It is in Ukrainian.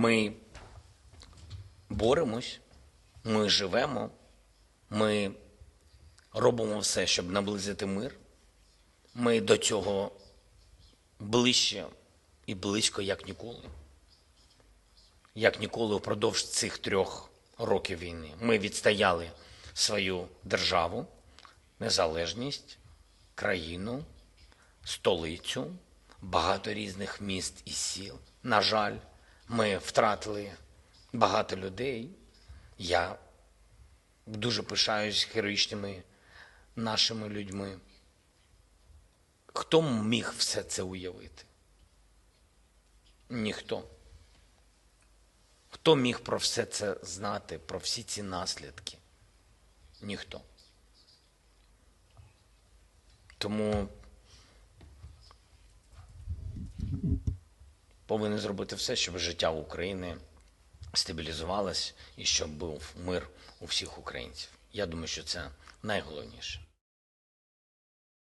Ми боремось, ми живемо, ми робимо все, щоб наблизити мир. Ми до цього ближче і близько, як ніколи. Як ніколи впродовж цих трьох років війни. Ми відстояли свою державу, незалежність, країну, столицю, багато різних міст і сіл. На жаль, ми втратили багато людей. Я дуже пишаюсь героїчними нашими людьми. Хто міг все це уявити? Ніхто. Хто міг про все це знати, про всі ці наслідки? Ніхто. Тому повинен зробити все, щоб життя України стабілізувалось і щоб був мир у всіх українців. Я думаю, що це найголовніше.